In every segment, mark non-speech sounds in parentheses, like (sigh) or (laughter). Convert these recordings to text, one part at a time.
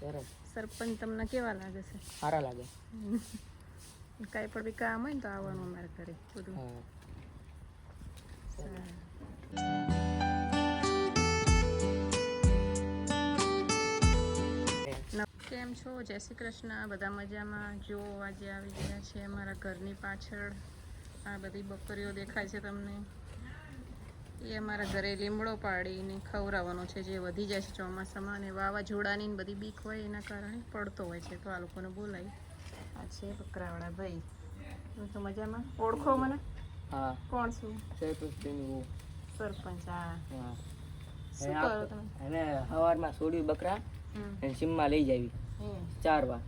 સરપંચ તમને કેવા લાગે છે? સારા લાગે. કાંઈ પણ બી કામ હોય ને તો આવવાનું અમારે ઘરે બધું. કેમ છો? જય શ્રી કૃષ્ણ. બધા મજામાં? જો આજે આવી ગયા છે અમારા ઘરની પાછળ. આ બધી બકરીઓ દેખાય છે તમને. એ અમારા ઘરે લીમડો પાડીને ખવડાવવાનો છે જે વધી જાય છે ચોમાસામાં અને વાવાઝોડાની બધી બીક હોય એના કારણે પડતો હોય છે. તો આ લોકોને બોલાવી. આ છે બકરાવાળા ભાઈ. હું તો મજામાં? ઓળખો મને? હા. કોણ છું? સરપંચ હા. શું કરો તમે? અને સવારમાં છોડ્યું બકરા. અને સીમમાં લઈ જાવી ચાર વાર.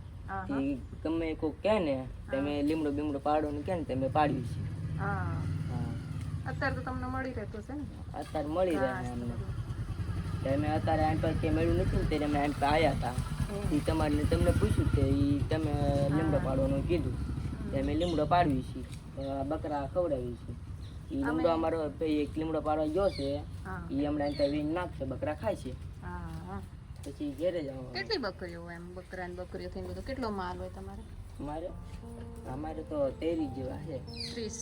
તમે કોઈ કહે ને તમે લીમડો બીમડો પાડો ને કે ને તમે પાડ્યું છે. હા. અત્યારે તો તમને મળી રહેતું છે ને? અત્યારે મળી રહે અમને તમે અત્યારે એમ પાસે મળ્યું નથી ને ત્યારે અમે પાસે આવ્યા હતા. એ તમારે તમને પૂછ્યું કે એ તમે લીમડો પાડવાનું કીધું. તે અમે લીમડો પાડવી છીએ બકરા ખવડાવી છીએ એ લીમડો અમારો ભાઈ એક લીમડો પાડવા ગયો છે. એ હમણાં ત્યાં વીણ નાખશે બકરા ખાય છે. પછી ઘેરે જવાનું કેટલી બકરીઓ હોય એમ? બકરા ને બકરીઓ થઈને બધું કેટલો માલ હોય તમારે? અમારે અમારે તો તેરી જેવા છે. ત્રીસ.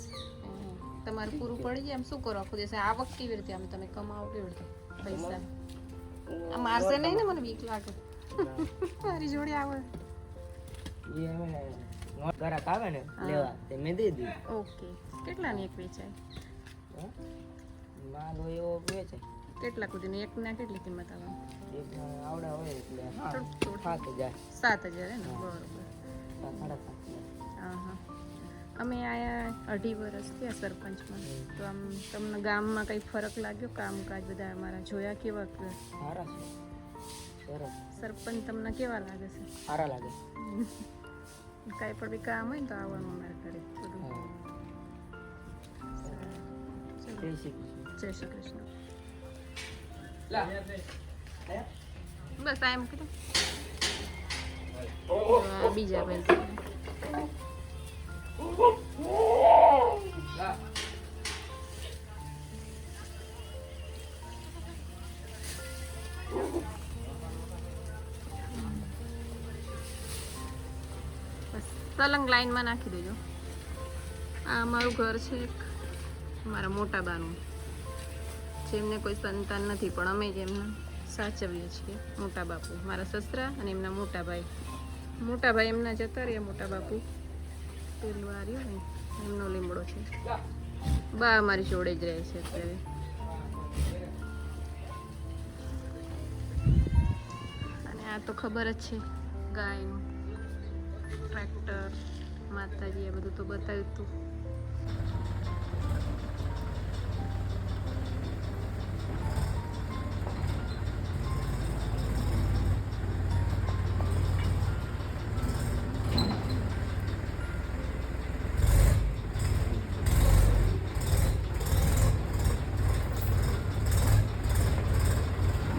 તમારે પૂરું પડી જાય એમ શું કરો? આખું દિવસ આવક કેવી રીતે? આમ તમે કમાવો કેવી રીતે પૈસા? આ મારશે નહીં ને મને બીક લાગે. (laughs) મારી જોડે આવે. ગ્રાહક આવે ને લેવા તે મેં દઈ દીધી. ઓકે. કેટલાની એક વેચાય? માલ હોય એવો વેચાય. કેટલા સુધીની એક ના કેટલી કિંમત આવે? એક આવડા હોય એટલે હા થોડુંક. થોડુંક. સાત હજાર. સાત હજાર હે ને? બરોબર. હા હા. અમે આયા અઢી વર્ષ થયા સરપંચમાં. તો આમ તમને ગામમાં કંઈ ફરક લાગ્યો કામકાજ બધા અમારા? જોયા કેવા સારા છે. સરપંચ તમને કેવા લાગે છે? સારા લાગે. કાંઈ પણ બી કામ હોય ને તો આવવાનું અમારે ઘરે. જય શ્રી કૃષ્ણ. જય શ્રી કૃષ્ણ. બસ આ એમ કીધું બીજા ભાઈ. સલંગ લાઈનમાં નાખી દેજો. આ અમારું ઘર છે એક. મારા મોટા બાનું. જેમને કોઈ સંતાન નથી, પણ અમે જ એમને સાચવીએ છીએ. મોટા બાપુ, મારા સસરા અને એમના મોટા ભાઈ. મોટા ભાઈ એમના જતા રહ્યા મોટા બાપુ. પેલું આ ને, એમનો લીમડો છે. બા અમારી જોડે જ રહે છે અત્યારે. અને આ તો ખબર જ છે, ગાયનું. ટ્રેક્ટર, માતાજી એ બધું તો બતાવ્યું હતું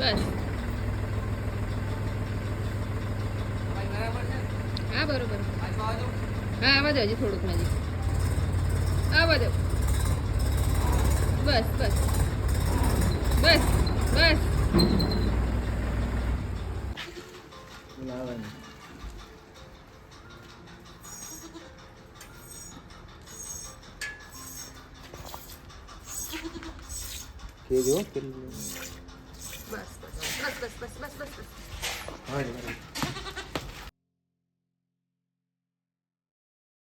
બસ. હા, બરોબર. હા, આવા દો હજી થોડુંક નજીક આવા દો બસ બસ. બસ બસ. કેજો. બસ बस बस बस बस बस बस बस